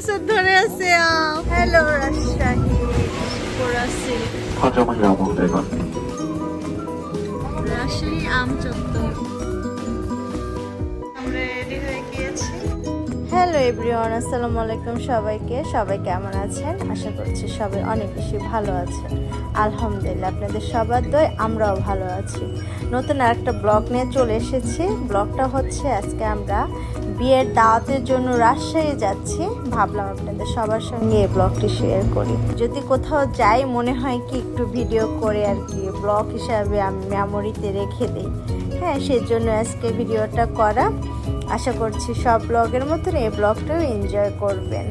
ধরে আছে hello hello everyone আসসালামু আলাইকুম সবাইকে। সবাই কেমন আছেন? আশা করছি সবাই অনেক বেশি ভালো আছেন। আলহামদুলিল্লাহ, আপনাদের সবার দয় আমরাও ভালো আছি। নতুন আরেকটা ব্লগ নিয়ে চলে এসেছি। ব্লগটা হচ্ছে আজকে আমরা বিয়ের দাওয়াতের জন্য রাজশাহী যাচ্ছি। ভাবলাম আপনাদের সবার সঙ্গে এই ব্লগটি শেয়ার করি। যদি কোথাও যাই, মনে হয় কি একটু ভিডিও করে আর কি, ব্লগ হিসাবে আমি মেমোরিতে রেখে দিই। হ্যাঁ সেই জন্য আজকে ভিডিওটা করা। আশা করছি সব ব্লগের মতন এই ব্লগটাও এনজয় করবেন।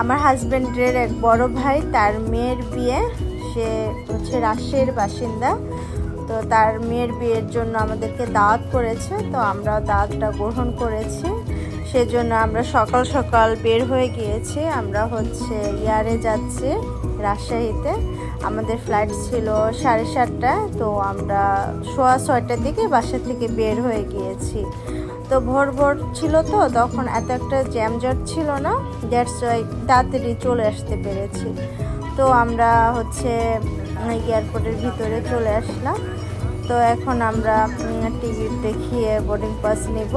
আমার হাজব্যান্ডের এক বড় ভাই, তার মেয়ের বিয়ে। সে হচ্ছে রাজশাহীর বাসিন্দা, তো তার মেয়ের বিয়ের জন্য আমাদেরকে দাওয়াত করেছে, তো আমরা দাওয়াতটা গ্রহণ করেছি। সেজন্য আমরা সকাল সকাল বের হয়ে গিয়েছি। আমরা হচ্ছে ইয়ারে যাচ্ছি রাজশাহীতে। আমাদের ফ্লাইট ছিল সাড়ে সাতটায় তো আমরা সোয়া ছয়টার দিকে বাসা থেকে বের হয়ে গিয়েছি। তো ভোর ভোর ছিল তো, তখন এত একটা জ্যামজট ছিল না দ্যাটস ওয়াই তাড়াতাড়ি চলে আসতে পেরেছি। তো আমরা হচ্ছে এয়ারপোর্টের ভিতরে চলে আসলাম। তো এখন আমরা টিকিট দেখিয়ে বোর্ডিং পাস নিব।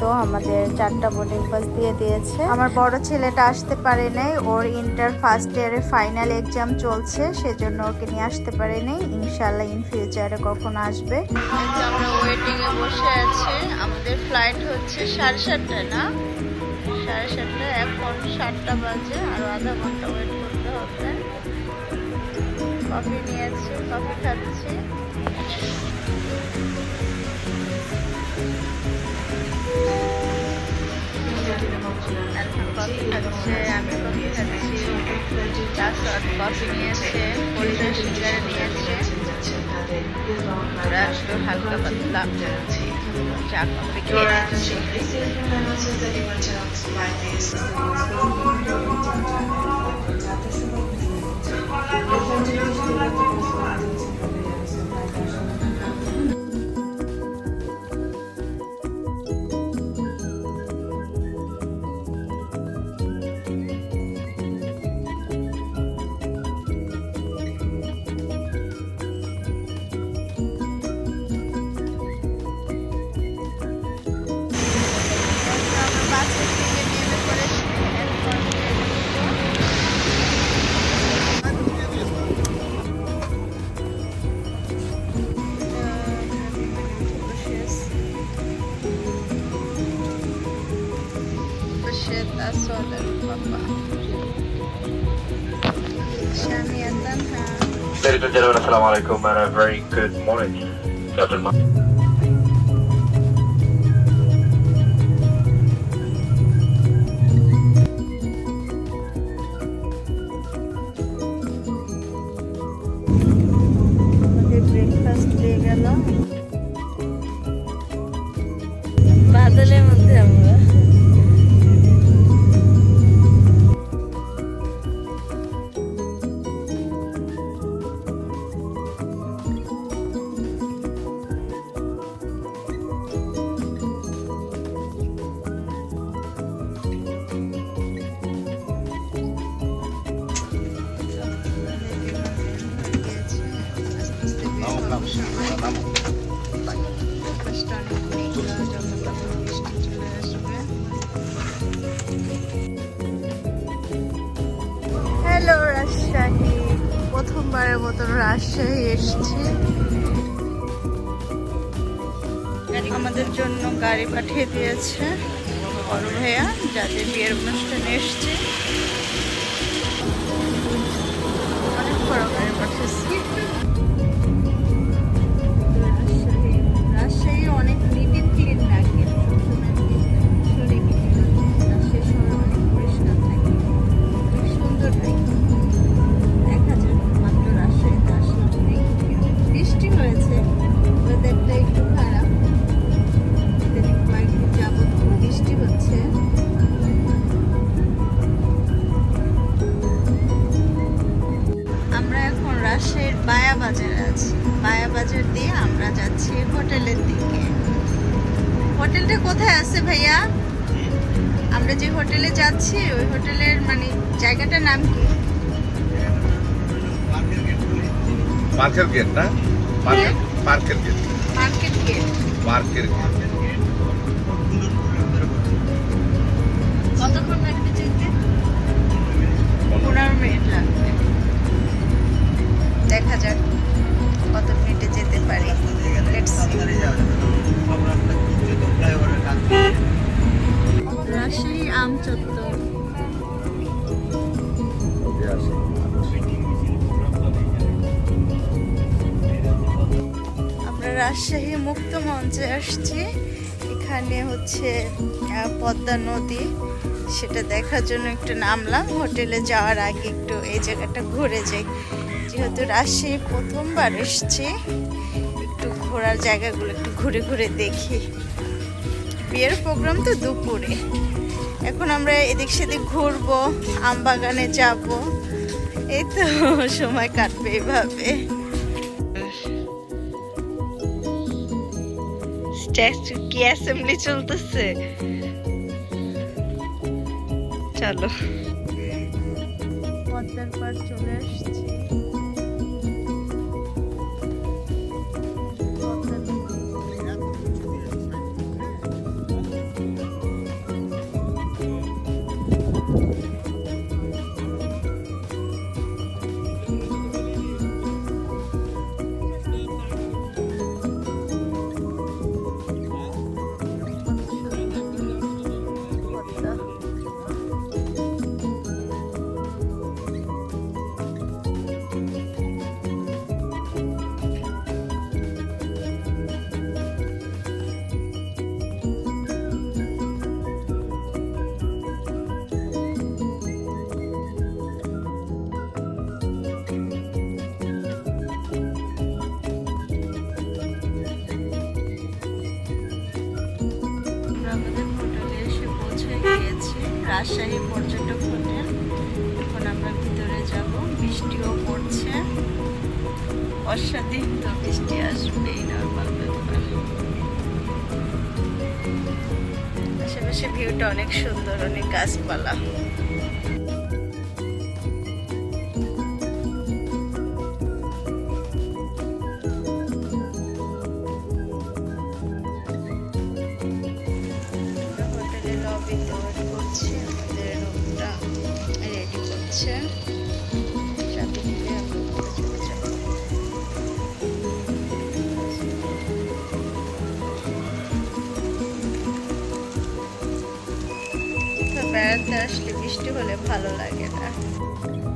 তো আমাদের চারটা বোর্ডিং পাস দিয়ে দিয়েছে। আমার বড় ছেলেটা আসতে পারে নাই। ওর ইন্টার ফার্স্ট ইয়ারের ফাইনাল এক্সাম চলছে, সেজন্য ওকে নিয়ে আসতে পারে নাই। ইনশাল্লাহ ইন ফিউচারে কখন আসবে। আমরা ওয়েটিং এ বসে আছি। আমাদের ফ্লাইট হচ্ছে সাড়ে সাতটায় না? সাড়ে সাতটায় এখন সাতটা বাজে, আরও আধা ঘণ্টা ওয়েট কফি নিয়েছি, কফি খাচ্ছি। কফি খাচ্ছে আমি কফি খাচ্ছি চাষত কফি নিয়েছে পরিবেশ সিঙ্গারে নিয়েছে আমরা একটু হালকা পাতলা চা কফি খেয়ে Ladies and gentlemen, assalamu alaikum and a very good morning. Hello Rajshahi প্রথমবারের মতন রাজশাহী এসছি। আমাদের জন্য গাড়ি পাঠিয়ে দিয়েছে। বড় ভাইয়া, যাদের বিয়ের অনুষ্ঠানে এসছে। অনেক বড় গাড়ি পাঠিয়েছে। রাজশাহী মুক্ত মঞ্চে আসছি। এখানে হচ্ছে পদ্মা নদী। সেটা দেখার জন্য একটু নামলাম। হোটেলে যাওয়ার আগে একটু এই জায়গাটা ঘুরে যাই। যেহেতু রাজশাহী প্রথমবার এসছি, একটু ঘোরার জায়গাগুলো একটু ঘুরে ঘুরে দেখি। বিয়ের প্রোগ্রাম তো দুপুরে। এখন আমরা এদিক সেদিক ঘুরবো আম বাগানে যাব। এই তো, সময় কাটবে এইভাবে কি অ্যাসেম্বলি চলতেছে? চলো। পদ্মার পার চলে আসছি। অনেক সুন্দর অনেক গাছপালা।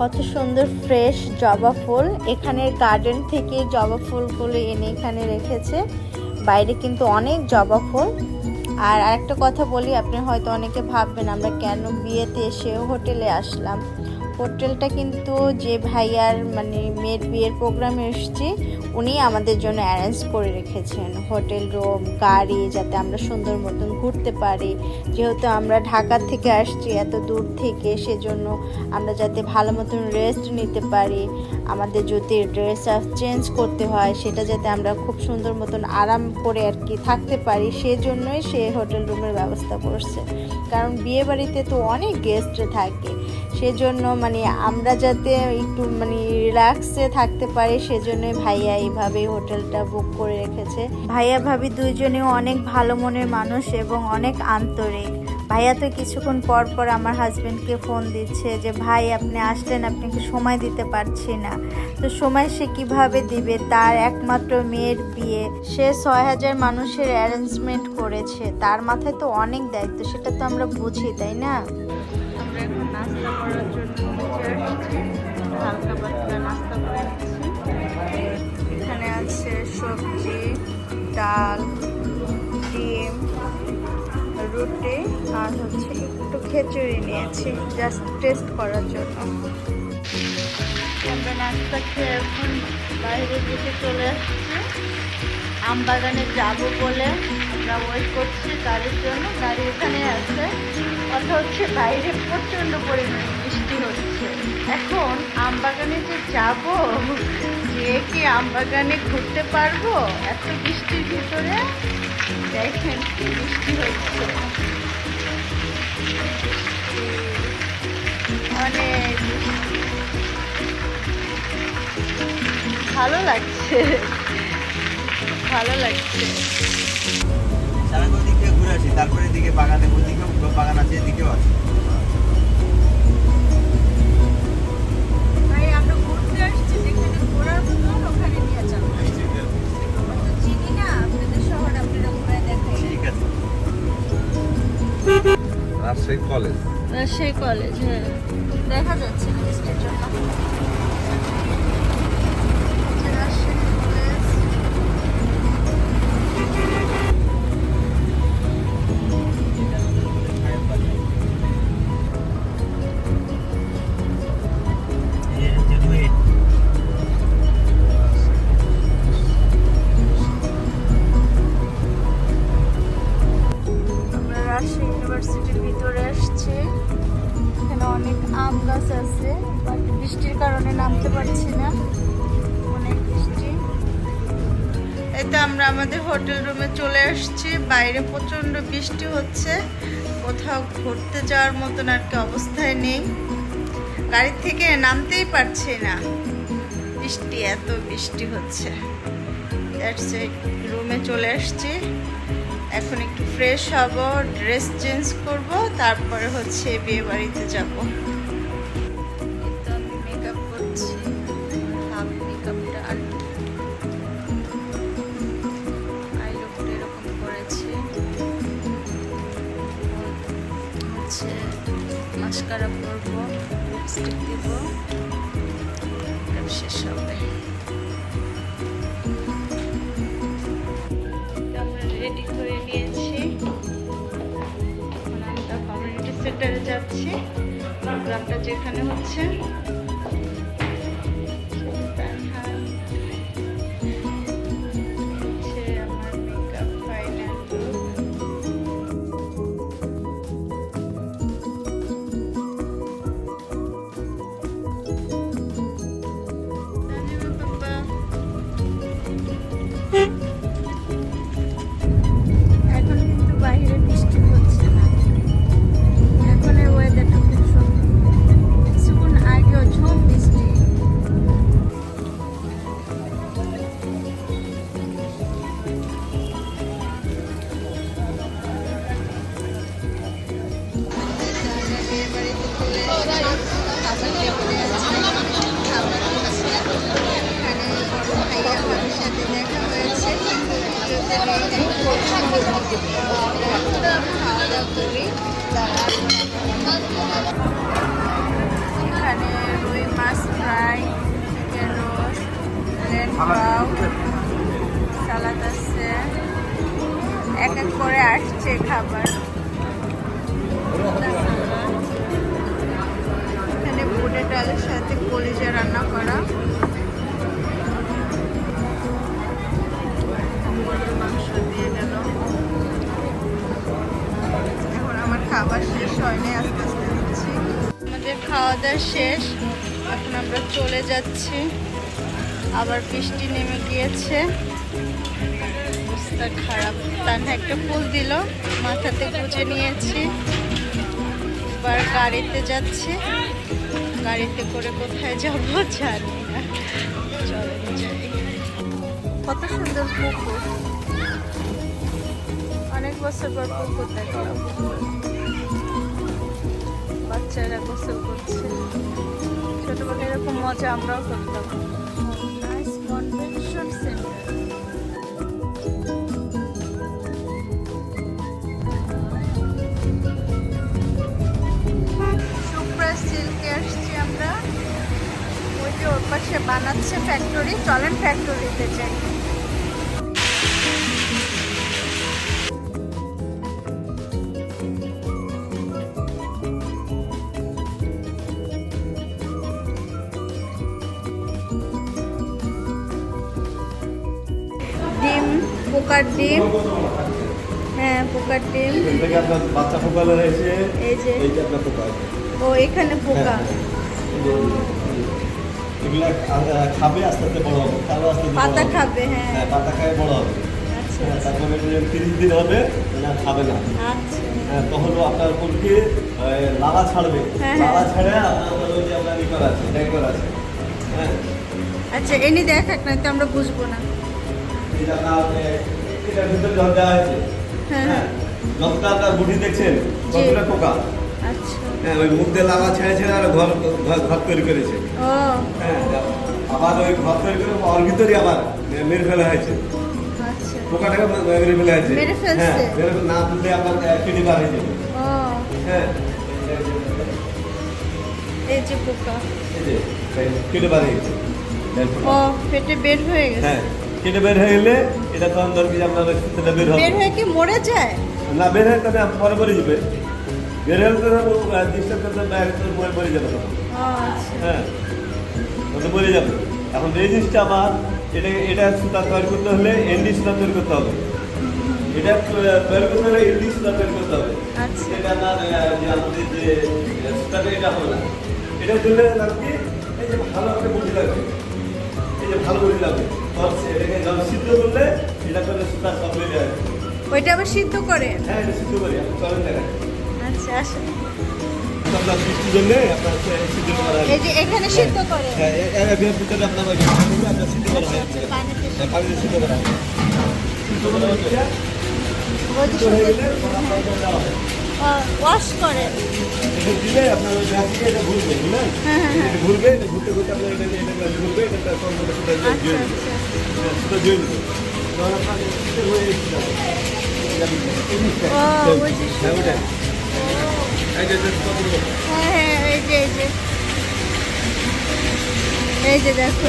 কত সুন্দর ফ্রেশ জবা ফুল। এখানে গার্ডেন থেকে জবা ফুলগুলো এনে এখানে রেখেছে। বাইরে কিন্তু অনেক জবা ফুল। আর একটা কথা বলি, আপনি হয়তো অনেকে ভাববেন, আমরা কেন বিয়েতে এসে হোটেলে আসলাম? হোটেলটা কিন্তু যে ভাইয়ার মানে মেয়ের বিয়ের প্রোগ্রামে এসেছি, উনি আমাদের জন্য অ্যারেঞ্জ করে রেখেছেন। হোটেল রুম, গাড়ি, যাতে আমরা সুন্দর মতন ঘুরতে পারি। যেহেতু আমরা ঢাকা থেকে আসছি এত দূর থেকে, সেজন্য আমরা যাতে ভালো মতন রেস্ট নিতে পারি। আমাদের যদি ড্রেস চেঞ্জ করতে হয়, সেটা যাতে আমরা খুব সুন্দর মতন আরাম করে আর কি থাকতে পারি, সেজন্যই সে হোটেল রুমের ব্যবস্থা করছে। কারণ বিয়ে বাড়িতে তো অনেক গেস্ট থাকে, সেজন্য মানে আমরা যাতে একটু মানে রিল্যাক্সে থাকতে পারি, সেজন্যই ভাইয়া এইভাবে হোটেলটা বুক করে রেখেছে। ভাইয়া ভাবি দুইজনেও অনেক ভালো মনের মানুষ এবং অনেক আন্তরিক। ভাইয়া তো কিছুক্ষণ পর পর আমার হাজব্যান্ডকে ফোন দিচ্ছে যে, ভাই, আপনি আসলেন আপনাকে সময় দিতে পারছি না? তো সময় সে কীভাবে দিবে? তার একমাত্র মেয়ের বিয়ে। সে ছয় হাজার মানুষের অ্যারেঞ্জমেন্ট করেছে। তার মাথায় তো অনেক দায়িত্ব, সেটা তো আমরা বুঝি, তাই না? আমরা এখন নাস্তা করার জন্য হালকা পাতলা নাস্তা করে নিচ্ছি। এখানে আছে সবজি, ডাল, ডিম, রুটি, আর হচ্ছে একটু খিচুড়ি নিয়েছি জাস্ট টেস্ট করার জন্য। আমরা নাস্তা খেয়ে এখন বাইরের দিকে চলে আসছি। আম বাগানে যাব বলে আমরা ওয়েট করছি গাড়ির জন্য। গাড়ি এখানে আছে কথা হচ্ছে বাইরে প্রচণ্ড পরিমাণে এখন আম বাগানে যে যাব, যে কি আম বাগানে ঘুরতে পারব? এত বৃষ্টির ভিতরে? দেখেন কি বৃষ্টি হচ্ছে। অনেক ভালো লাগছে। ভালো লাগছে। সারাদিন দিক ঘুরে আসি, তারপরে এদিকে বাগানে, ওদিকেও বাগান আছে, এদিকেও আছে। রাজশাহী কলেজ। রাজশাহী কলেজ হ্যাঁ। দেখা যাচ্ছে আমাদের হোটেল রুমে চলে আসছি। বাইরে প্রচণ্ড বৃষ্টি হচ্ছে। কোথাও ঘুরতে যাওয়ার মতন আর কি অবস্থায় নেই। গাড়ি থেকে নামতেই পারছি না। বৃষ্টি, এত বৃষ্টি হচ্ছে। রুমে চলে আসছি। এখন একটু ফ্রেশ হব ড্রেস চেঞ্জ করব, তারপরে হচ্ছে বিয়ে বাড়িতে যাব। মাস্কারা করব লিপস্টিক দিব। শেষ হবে। আমরা রেডি করে নিয়েছি। আমরা কমিউনিটি সেন্টারে যাচ্ছি। প্রোগ্রামটা যেখানে হচ্ছে। এখন আমরা চলে যাচ্ছি। আবার বৃষ্টি নেমে গিয়েছে। অবস্থা খারাপ। তার একটা ফুল দিল, মাথাতে গুজে নিয়েছি। এবার গাড়িতে যাচ্ছি। গাড়িতে করে কোথায় যাব জানি কত সুন্দর পুকুর। অনেক বছর পর পুকুর দেখলাম। বাচ্চারা গোসল করছে। ছোটবেলায় এরকম মজা আমরাও করতাম। নাইস কনভেনশন সিল্কে আসছি আমরা। ওই ওর পাশে বানাচ্ছে ফ্যাক্টরি চলেন ফ্যাক্টরিতে যাই। ডিম। হ্যাঁ পোকার ডিম। বাচ্চা পোকা রয়েছে এই যে। ও এখানে পোকা। এগুলা খাবে আস্তে আস্তে বড় হবে। তারপর আস্তে পাতা খাবে হ্যাঁ। হ্যাঁ পাতা খায় বড় হবে। আচ্ছা। হ্যাঁ, তারপরে তিরিশ দিন হবে না খাবে না। আচ্ছা। হ্যাঁ, তখন আপনার পোলট্রি লালা ছাড়বে। হ্যাঁ, হ্যাঁ। লালা ছেড়ে আপনার হলো যে আপনার ই করা আছে হ্যাঁ। আচ্ছা এনে দেখাক না তো আমরা বুঝব না। এটার ভিতরে জল দেওয়া হয়েছে হ্যাঁ, যতটা আপনার বুটি দেখছেন? ততটা পোকা? আচ্ছা। হ্যাঁ ওই মুখ দিয়ে লালা ছেড়ে ছেড়ে আর ঘর ঘর তৈরি করেছে। হ্যাঁ আবার ওই ঘর তৈরি করে ওর ভিতরে আবার মেরে ফেলা হয়েছে। আচ্ছা। পোকাটাকে মেরে ফেলা হয়েছে। হ্যাঁ মেরে না তুললে আপনার কেটে বার হয়ে ও। হ্যাঁ। এই যে পোকা। কেটে বার ও পেটে বের হয়ে গেছে? হ্যাঁ। কেটে বের হয়ে গেলে এটা তখন ধর কি আপনার সুতোটা বের হবে? বের হয়ে কি মরে যায়? না বের হয়ে তাহলে পরে পরে যাবে। বের হলে তো ডিস্টার্ব করতে মরে পড়ে যাবে আচ্ছা। হ্যাঁ মরে যাবে। এখন এই জিনিসটা আমার এটা এটা সুতা তৈরি করতে হলে এনডি সুতা তৈরি করতে হবে। এটা তৈরি করতে হলে এনডি সুতা তৈরি করতে হবে। আচ্ছা। এটা না যে আমাদের যে সুতাটা এটা হবে না। এটা দিলে লাগবে এই যে ভালো করে বুঝে লাগবে। এই যে ভালো বুঝে লাগবে। এটাকে যখন সিদ্ধ করলে এটা করলে সুতা সব বেরিয়ে ওইটা আবার সিদ্ধ করে? হ্যাঁ এটা সিদ্ধ করি চলেন দেখায় আচ্ছা আসেন। হয়। এখানে সিদ্ধ করে। হ্যাঁ সিদ্ধ করা হয়। হ্যাঁ, হয় হয়ে হয়। ওয়াশ করে দিলে আপনার এটা ঘুরবে হ্যাঁ, হ্যাঁ, হ্যাঁ। এটা ঘুরবে এটা ঘুরতে ঘুরতে আপনার এটা এটা এটা ঘুরবে এটা আচ্ছা দিবে আচ্ছা সুতা জুড়ে দিবে তখন আপনার সিদ্ধ হয়ে যাবে হ্যাঁ হ্যাঁ হ্যাঁ এই যে দেখো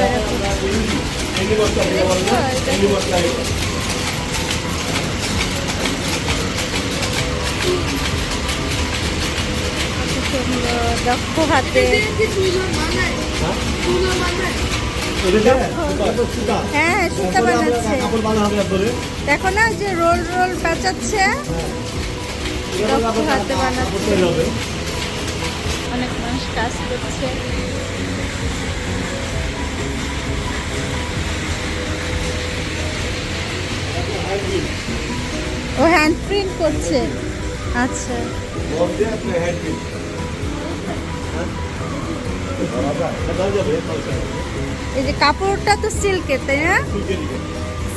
দক্ষ হাতে। হ্যাঁ সুতা বানাচ্ছে। দেখো না যে রোল রোল পেঁচাচ্ছে দক্ষ হাতে বানাচ্ছে। অনেক মানুষ কাজ করছে ও হ্যান্ড প্রিন্ট করছে আচ্ছা এই যে কাপড়টা তো সিল্কের, তাই না?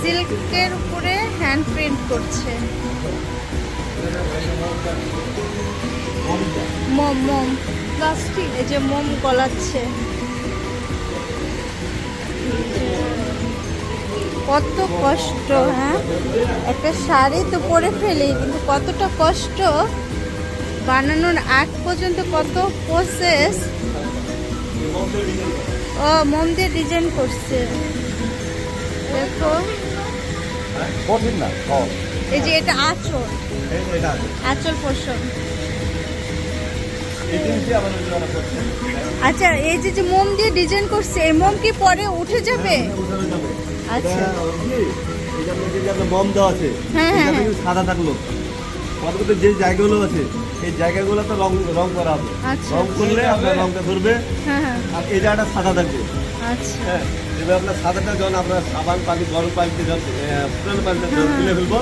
সিল্কের উপরে হ্যান্ড প্রিন্ট করছে। মোম মোম। প্লাস্টিক, এই যে মোম গলাচ্ছে। কত কষ্ট হ্যাঁ? একটা শাড়ি তো পরে ফেলি, কিন্তু কতটা কষ্ট? বানানোর আগ পর্যন্ত কত প্রসেস ও মোম দিয়ে ডিজাইন করছে দেখো কঠিন না এই যে এটা আঁচল। আঁচল পোষণ। আচ্ছা এই যে যে মোম দিয়ে ডিজাইন করছে এই মোম কি পরে উঠে যাবে যাবে। আচ্ছা এটা ওই এই যে যে যে আপনার দেওয়া আছে হ্যাঁ, হ্যাঁ, হ্যাঁ। সাদা থাকল যে জায়গাগুলো আছে এই জায়গাগুলো তো রং রং করা হবে। আচ্ছা, রং করলে আপনার রংটা ধরবে হ্যাঁ হ্যাঁ। আর এই জায়গাটা সাদা থাকবে। আচ্ছা। হ্যাঁ এবার আপনার সাদাটা যখন আপনার সাবান পানি গরম পানিতে যখন পুরানো পানিতে যখন তুলে ফেলব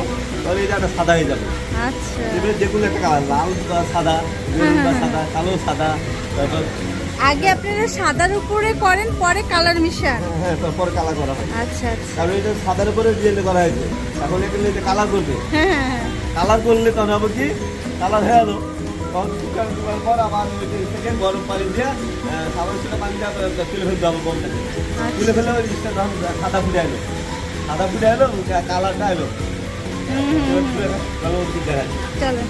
তাহলে এই জায়গাটা সাদা হয়ে যাবে। আচ্ছা। এবার যে কোনো একটা কালার লাল বা সাদা বা সাদা কালো সাদা তারপর আগে আপনারা সাদার উপরে করেন পরে কালার মিশান। হ্যাঁ তারপর কালার করা হয়। আচ্ছা আচ্ছা। কারণ এটা সাদার উপরে ডিজাইন করা হয়েছে। এখন এখানে যে কালার করবে। হ্যাঁ হ্যাঁ হ্যাঁ। কালার করলে তখন হবে কি? কালার হয়ে গেলো। তখন শুকান শুকান পর আবার ওই থেকে গরম পানি দিয়ে সাবান ছিল পানি দিয়ে তুলে ফেলতে হবে বমটাকে তুলে ফেলে ওই জিনিসটা তখন সাদা ফুটে এলো। সাদা ফুটে এলো কালারটা এলো। চলো।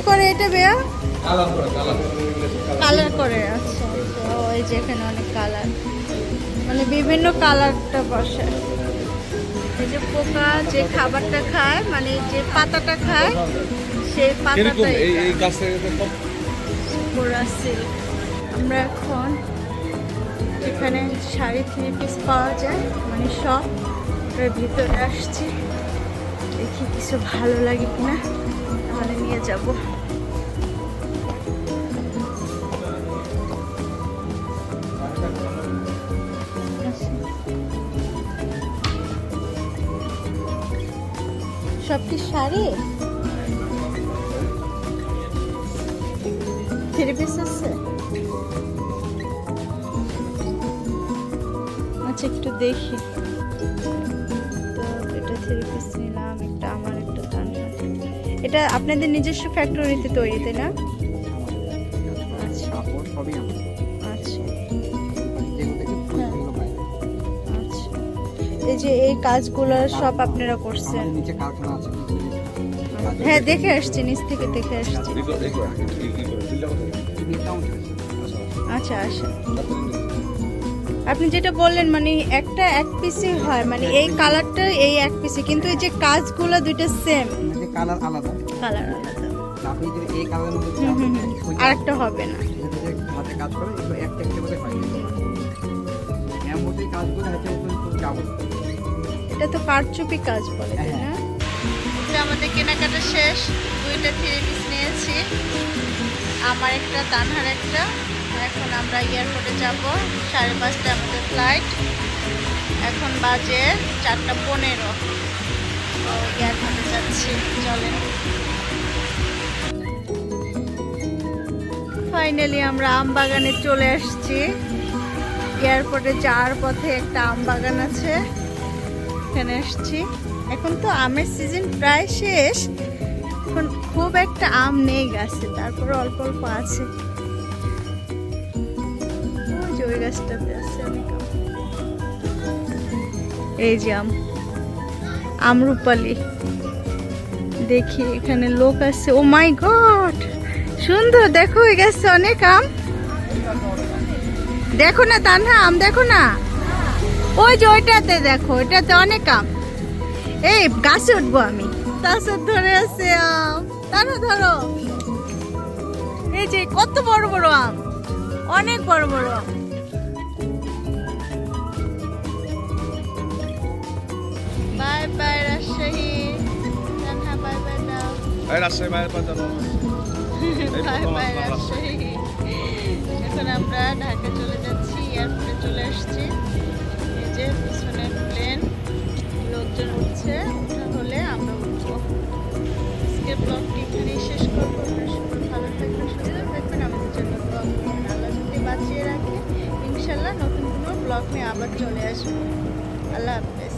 কি করে এটা বেয়া? কালার করে আচ্ছা। তো ওই যে এখানে অনেক কালার মানে বিভিন্ন কালারটা বসে। এই যে পোকা যে খাবারটা খায় মানে যে পাতাটা খায় সেই পাতাটা এই এই গাছে সিল্ক আমরা এখন এখানে শাড়ি থ্রি পিস পাওয়া যায়। মানে সব ভিতরে আসছি। দেখি কিছু ভালো লাগে কিনা। তাহলে নিয়ে যাব। সব কি শাড়ি? থ্রি আছে? আচ্ছা একটু দেখি। তো এটা থ্রি নিলাম এটা আপনাদের নিজস্ব ফ্যাক্টরিতে তৈরি তাই না? আচ্ছা। আচ্ছা হ্যাঁ। আচ্ছা। এই যে এই কাজগুলো সব আপনারা করছেন। হ্যাঁ দেখে আসছি নিচ থেকে দেখে আসছি। বিল্লা করে আচ্ছা আচ্ছা আপনি যেটা বললেন মানে একটা এক পিসই হয় মানে এই কালারটা এই এক পিসই কিন্তু এই যে কাজগুলো দুইটা সেম কালার আলাদা কালার আলাদা আপনি যদি এই কালারের মধ্যে হবে না। হাতে কাজ করে এগুলো একটা একটা করে হয় কাজগুলো যাব। এটা তো কারচুপি কাজ বলে তাই না? আমাদের কেনাকাটা শেষ। দুইটা থ্রি পিস নিয়েছি। আমার একটা তানহার একটা। এখন আমরা এয়ারপোর্টে যাব। সাড়ে পাঁচটা আমাদের ফ্লাইট এখন বাজে চারটা পনেরো। যাচ্ছি ফাইনালি আমরা আম বাগানে চলে আসছি। এয়ারপোর্টে যাওয়ার পথে একটা আম বাগান আছে। এখানে আসছি। এখন তো আমের সিজন প্রায় শেষ। এখন খুব একটা আম নেই গাছে, তারপরে অল্প অল্প আছে। এই যে আম। আমরুপালি। দেখি এখানে লোক আছে। ও মাই গড সুন্দর, দেখো ওই গাছে অনেক আম। দেখো না তা না আম দেখো না? ওই যে ওইটাতে দেখো, ওইটাতে অনেক আম। এই, গাছে উঠবো আমি। গাছে ধরে আছে আম। তারা ধরো। এই যে, কত বড় বড় আম। অনেক বড় বড় আম। Bye bye Rajshahi. Tanha bye bye দাও। এই রাজশাহী এই বাই প্রথম বাই রাজশাহী। এখন আমরা ঢাকা চলে যাচ্ছি এয়ারপোর্টে চলে আসছি। এই যে পিছনে প্লেন লোকজন উঠছে হলে আমরা উঠবো। আজকের ব্লগটি এখানেই শেষ করব। ভালো থাকবেন সুস্থ থাকবেন। আমাদের জন্য ব্লগ আল্লাহ যদি বাঁচিয়ে রাখে। ইনশাল্লাহ নতুন কোনো ব্লগ নিয়ে আবার চলে আসব। আল্লাহ হাফেজ।